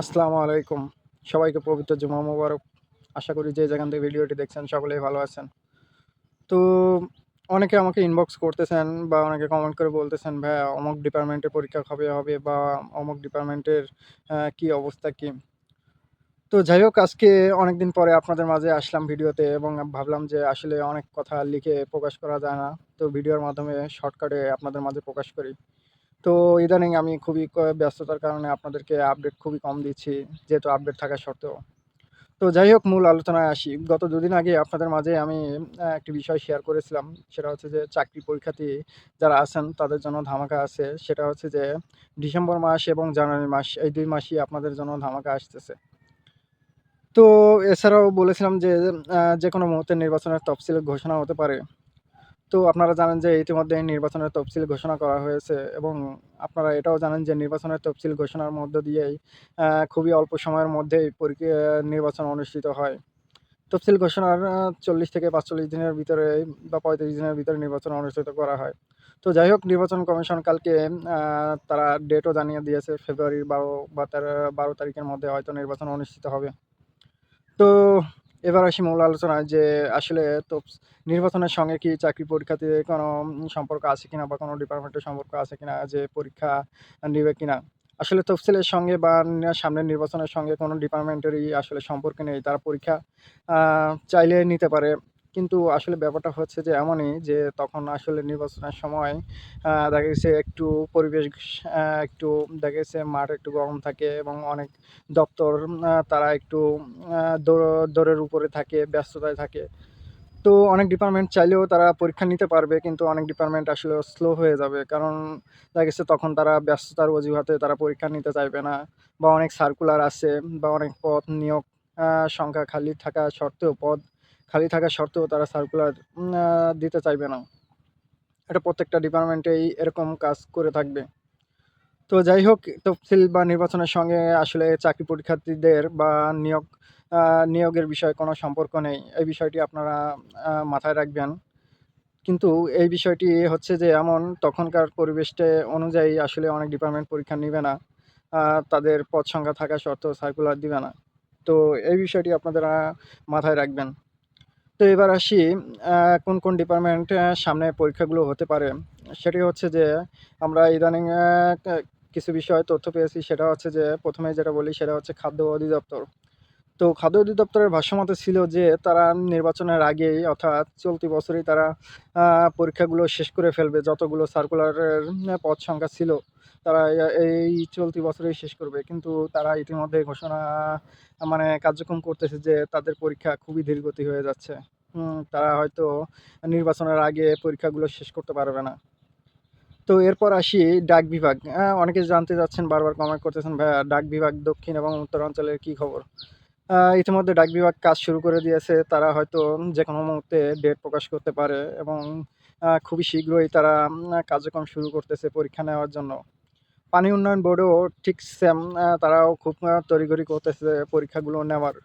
আসসালামু আলাইকুম। সবাইকে পবিত্র জুমা মোবারক। আশা করি যে যেখান থেকে ভিডিওটি দেখছেন সকলেই ভালো আছেন। তো অনেকে আমাকে ইনবক্স করতেছেন বা অনেকে কমেন্ট করে বলতেছেন, ভাইয়া, অমুক ডিপার্টমেন্টের পরীক্ষা কবে হবে বা অমুক ডিপার্টমেন্টের কি অবস্থা কি? তো যাই হোক, আজকে অনেক দিন পরে আপনাদের মাঝে আসলাম ভিডিওতে এবং ভাবলাম যে আসলে অনেক কথা লিখে প্রকাশ করা যায় না। তো ভিডিওর মাধ্যমে শর্টকাটে আপনাদের মাঝে প্রকাশ করি। তো ইদানিং আমি খুবই ব্যস্ততার কারণে আপনাদেরকে আপডেট খুবই কম দিচ্ছি, যেহেতু আপডেট থাকা সত্ত্বেও। তো যাই হোক, মূল আলোচনায় আসি। গত দুদিন আগে আপনাদের মাঝে আমি একটি বিষয় শেয়ার করেছিলাম। সেটা হচ্ছে যে, চাকরি পরীক্ষার্থী যারা আছেন, তাদের জন্য ধামাকা আছে। সেটা হচ্ছে যে, ডিসেম্বর মাস এবং জানুয়ারি মাস, এই দুই মাসই আপনাদের জন্য ধামাকা আসতেছে। তো এছাড়াও বলেছিলাম যে যে কোনো মুহূর্তে নির্বাচনের তফসিল ঘোষণা হতে পারে। তো আপনারা জানেন যে ইতিমধ্যে নির্বাচনের তফসিল ঘোষণা করা হয়েছে এবং আপনারা এটাও জানেন যে নির্বাচনের তফসিল ঘোষণার মধ্য দিয়েই খুবই অল্প সময়ের মধ্যেই নির্বাচন অনুষ্ঠিত হয়। তফসিল ঘোষণার চল্লিশ থেকে পাঁচচল্লিশ দিনের ভিতরে বা পঁয়ত্রিশ দিনের ভিতরে নির্বাচন অনুষ্ঠিত করা হয়। তো যাই হোক, নির্বাচন কমিশন কালকে তারা ডেটও জানিয়ে দিয়েছে, ফেব্রুয়ারির বারো বা তেরো, বারো তারিখের মধ্যে হয়তো নির্বাচন অনুষ্ঠিত হবে। তো এবার আসি মূল আলোচনায় যে আসলে তো নির্বাচনের সঙ্গে কি চাকরি পরীক্ষাতে কোনো সম্পর্ক আছে কিনা বা কোনো ডিপার্টমেন্টের সম্পর্ক আছে কিনা, যে পরীক্ষা নেবে কিনা? আসলে তফসিলের সঙ্গে বা সামনের নির্বাচনের সঙ্গে কোনো ডিপার্টমেন্টেরই আসলে সম্পর্ক নেই। তারা পরীক্ষা চাইলে নিতে পারে। কিন্তু আসলে ব্যাপারটা হচ্ছে যে এমনই যে তখন আসলে নির্বাচনের সময় দেখা গেছে একটু পরিবেশ একটু দেখা গেছে মাঠ একটু গরম থাকে এবং অনেক দপ্তর তারা একটু দৌড়- দৌড়ের উপরে থাকে, ব্যস্ততায় থাকে। তো অনেক ডিপার্টমেন্ট চাইলেও তারা পরীক্ষা নিতে পারবে কিন্তু অনেক ডিপার্টমেন্ট আসলে স্লো হয়ে যাবে। কারণ দেখা গেছে তখন তারা ব্যস্ততার অজুহাতে তারা পরীক্ষা নিতে চাইবে না বা অনেক সার্কুলার আছে বা অনেক পদ নিয়োগ সংখ্যা খালি থাকা সত্ত্বেও পদ খালি থাকা সত্ত্বেও তারা সার্কুলার দিতে চাইবে না। এটা প্রত্যেকটা ডিপার্টমেন্টেই এরকম কাজ করে থাকবে। তো যাই হোক, তফসিল বা নির্বাচনের সঙ্গে আসলে চাকরি পরীক্ষার্থীদের বা নিয়োগ নিয়োগের বিষয়ে কোনো সম্পর্ক নেই। এই বিষয়টি আপনারা মাথায় রাখবেন। কিন্তু এই বিষয়টি হচ্ছে যে এমন, তখনকার পরিবেশটা অনুযায়ী আসলে অনেক ডিপার্টমেন্ট পরীক্ষা নেবে না। তাদের পদ সংখ্যা থাকা সত্ত্বেও সার্কুলার দিবে না। তো এই বিষয়টি আপনারা মাথায় রাখবেন। তো এবার আসি কোন কোন ডিপার্টমেন্ট সামনে পরীক্ষাগুলো হতে পারে। সেটি হচ্ছে যে আমরা ইদানিং কিছু বিষয়ে তথ্য পেয়েছি, সেটা হচ্ছে যে প্রথমে যেটা বলি সেটা হচ্ছে খাদ্য অধিদপ্তর। তো খাদ্য অধিদপ্তরের ভাষ্যমতে ছিল যে, তারা নির্বাচনের আগেই অর্থাৎ চলতি বছরই তারা পরীক্ষাগুলো শেষ করে ফেলবে, যতগুলো সার্কুলারের পদ সংখ্যা ছিল, তারা এই চলতি বছরেই শেষ করবে। কিন্তু তারা ইতিমধ্যে ঘোষণা মানে কার্যক্রম করতেছে যে, তাদের পরীক্ষা খুবই ধীরগতি হয়ে যাচ্ছে। তারা হয়তো নির্বাচনের আগে পরীক্ষাগুলো শেষ করতে পারবে না। তো এরপর আসি ডাক বিভাগ। অনেকে জানতে চাচ্ছেন, বারবার কমেন্ট করতেছেন, ভাইয়া, ডাক বিভাগ দক্ষিণ এবং উত্তরাঞ্চলের কি খবর? ইতিমধ্যে ডাক বিভাগ কাজ শুরু করে দিয়েছে। তারা হয়তো যে কোনো মুহূর্তে ডেট প্রকাশ করতে পারে এবং খুবই শীঘ্রই তারা কার্যক্রম শুরু করতেছে পরীক্ষা নেওয়ার জন্য। পানি উন্নয়ন বোর্ডও ঠিক সেম তারাও খুব তড়িঘড়ি করতেছে পরীক্ষাগুলো নেওয়ার।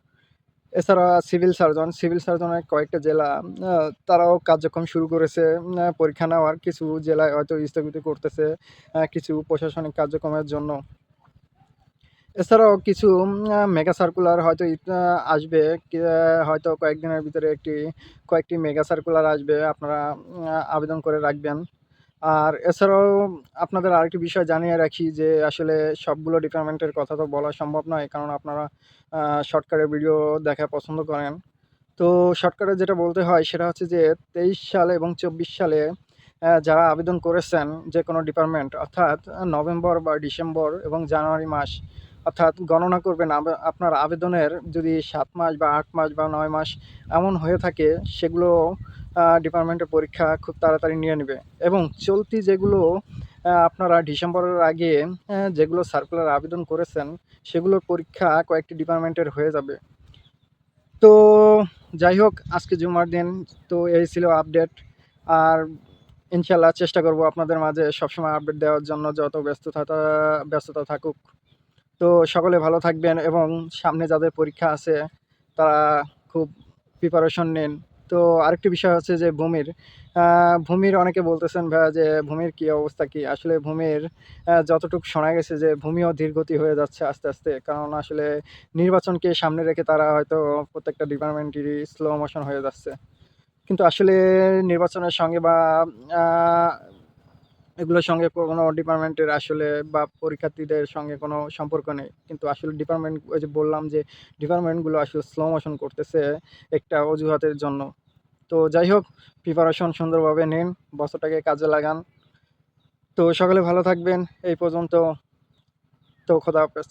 এছাড়া সিভিল সার্জন, সিভিল সার্জনের কয়েকটা জেলা তারাও কার্যক্রম শুরু করেছে পরীক্ষা নেওয়ার। কিছু জেলায় হয়তো স্থগিত করতেছে কিছু প্রশাসনিক কার্যক্রমের জন্য। এছাড়াও কিছু মেগা সার্কুলার হয়তো আসবে হয়তো কয়েকদিনের ভিতরে একটি, কয়েকটি মেগা সার্কুলার আসবে, আপনারা আবেদন করে রাখবেন। আর এছাড়াও আপনাদের আরেকটি বিষয় জানিয়ে রাখি যে, আসলে সবগুলো ডিপার্টমেন্টের কথা তো বলা সম্ভব নয়, কারণ আপনারা শর্টকাটে ভিডিও দেখা পছন্দ করেন। তো শর্টকাটে যেটা বলতে হয়, সেটা হচ্ছে যে, তেইশ সালে এবং চব্বিশ সালে যারা আবেদন করেছেন যে কোনো ডিপার্টমেন্ট অর্থাৎ নভেম্বর বা ডিসেম্বর এবং জানুয়ারি মাস অর্থাৎ গণনা করবেন আপনার আবেদনের যদি সাত মাস বা আট মাস বা নয় মাস এমন হয়ে থাকে, সেগুলো ডিপার্টমেন্টের পরীক্ষা খুব তাড়াতাড়ি নিয়ে নেবে। এবং চলতি যেগুলো আপনারা ডিসেম্বরের আগে যেগুলো সার্কুলার আবেদন করেছেন, সেগুলোর পরীক্ষা কয়েকটি ডিপার্টমেন্টের হয়ে যাবে। তো যাই হোক, আজকে জুমার দিন, তো এই ছিল আপডেট আর ইনশাল্লাহ চেষ্টা করব আপনাদের মাঝে সবসময় আপডেট দেওয়ার জন্য, যত ব্যস্ততা ব্যস্ততা থাকুক। তো সকলে ভালো থাকবেন এবং সামনে যাদের পরীক্ষা আছে, তারা খুব প্রিপারেশন নিন। তো আরেকটি বিষয় হচ্ছে যে ভূমির ভূমির অনেকে বলতেছেন ভাইয়া যে ভূমির কি অবস্থা কি? আসলে ভূমির যতটুকু শোনা গেছে যে ভূমিও ধীরগতি হয়ে যাচ্ছে আস্তে আস্তে, কারণ আসলে নির্বাচনকে সামনে রেখে তারা হয়তো প্রত্যেকটা ডিপার্টমেন্টেরই স্লো মোশন হয়ে যাচ্ছে। কিন্তু আসলে নির্বাচনের সঙ্গে বা এগুলোর সঙ্গে কোনো ডিপার্টমেন্টের আসলে বা পরীক্ষার্থীদের সঙ্গে কোনো সম্পর্ক নেই। কিন্তু আসলে ডিপার্টমেন্ট, ওই যে বললাম যে ডিপার্টমেন্টগুলো আসলে স্লো মোশন করতেছে একটা অজুহাতের জন্য। তো যাই হোক প্রিপারেশন সুন্দরভাবে নিন, বছরটাকে কাজে লাগান। তো সকলে ভালো থাকবেন, এই পর্যন্ত। তো খোদা হাফেজ।